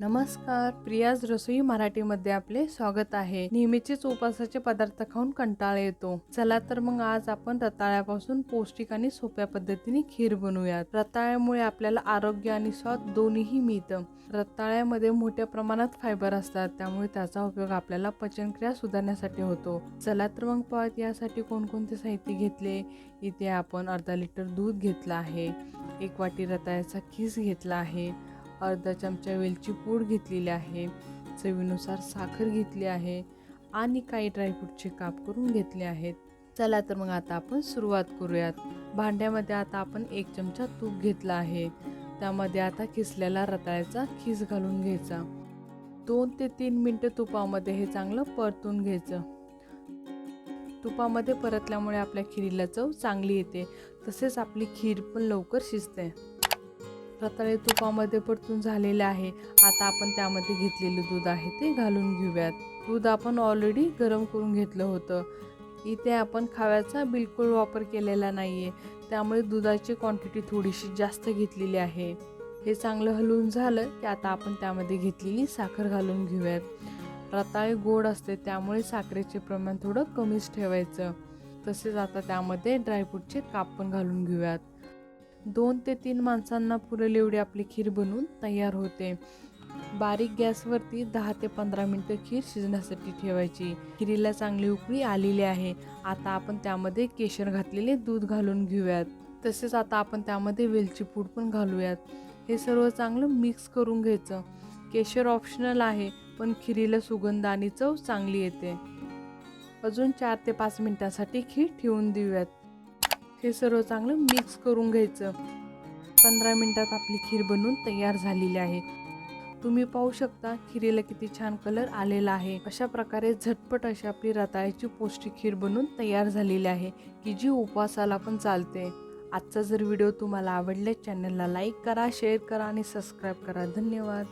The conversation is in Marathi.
नमस्कार. प्रियाज रसोई मराठीमध्ये आपले स्वागत आहे. नेहमीचेच उपासाचे पदार्थ खाऊन कंटाळा येतो. चला तर मग आज आपण रताळ्यापासून पौष्टिक आणि सोप्या पद्धतीने खीर बनवूयात. रताळ्यामुळे आपल्याला आरोग्य आणि स्वाद दोन्हीही मिळतं. रताळ्यामध्ये मोठ्या प्रमाणात फायबर असतात त्यामुळे त्याचा उपयोग आपल्याला पचनक्रिया सुधारण्यासाठी होतो. चला तर मग पाहत यासाठी कोणकोणते साहित्य घेतले? इथे आपण अर्धा लिटर दूध घेतलं आहे. एक वाटी रताळ्याचा खीस घेतला आहे? अर्धा चमचा वेलची पूड घेतलेली आहे. चवीनुसार साखर घेतली आहे आणि काही ड्रायफ्रूटचे काप करून घेतले आहेत. चला तर मग आता आपण सुरुवात करूयात. भांड्यामध्ये आता आपण एक चमचा तूप घेतला आहे. त्यामध्ये आता किसलेला रताळ्याचा खीस घालून घ्यायचा. दोन ते तीन मिनटं तुपामध्ये हे चांगलं परतून घ्यायचं. तुपामध्ये परतल्यामुळे आपल्या खिरीला चव चांगली येते. तसेच आपली खीर पण लवकर शिजते. रताळे तुपामध्ये परतून झालेले आहे. आता आपण त्यामध्ये घेतलेले दूध आहे ते घालून घेऊयात. दूध आपण ऑलरेडी गरम करून घेतलं होतं. इथे आपण खाव्याचा बिलकुल वापर केलेला नाही आहे त्यामुळे दुधाची क्वांटिटी थोडीशी जास्त घेतलेली आहे. हे चांगलं हलवून झालं की आता आपण त्यामध्ये घेतलेली साखर घालून घेऊयात. रताळे गोड असते त्यामुळे साखरेचे प्रमाण थोडं कमीच ठेवायचं. तसेच आता त्यामध्ये ड्रायफ्रूटचे काप पण घालून घेऊयात. दोन ते तीन माणसांना पुरेल एवढी आपली खीर बनवून तयार होते. बारीक गॅसवरती दहा ते पंधरा मिनटं खीर शिजण्यासाठी ठेवायची. खिरीला चांगली उकळी आलेली आहे. आता आपण त्यामध्ये केशर घातलेले दूध घालून घेऊयात. तसेच आता आपण त्यामध्ये वेलची पूड पण घालूयात. हे सर्व चांगलं मिक्स करून घ्यायचं. केशर ऑप्शनल आहे पण खिरीला सुगंध आणि चव चांगली येते. अजून चार ते पाच मिनटासाठी खीर ठेवून देऊयात. हे सर्व चांगलं मिक्स करून घ्यायचं. पंधरा मिनटात आपली खीर बनवून तयार झालेली आहे. तुम्ही पाहू शकता खिरीला किती छान कलर आलेला आहे. अशा प्रकारे झटपट अशी आपली रताळ्याची पौष्टिक खीर बनवून तयार झालेली आहे. की जी उपवासाला पण चालते. आजचा जर व्हिडिओ तुम्हाला आवडले चॅनलला लाईक करा शेअर करा आणि सबस्क्राईब करा. धन्यवाद.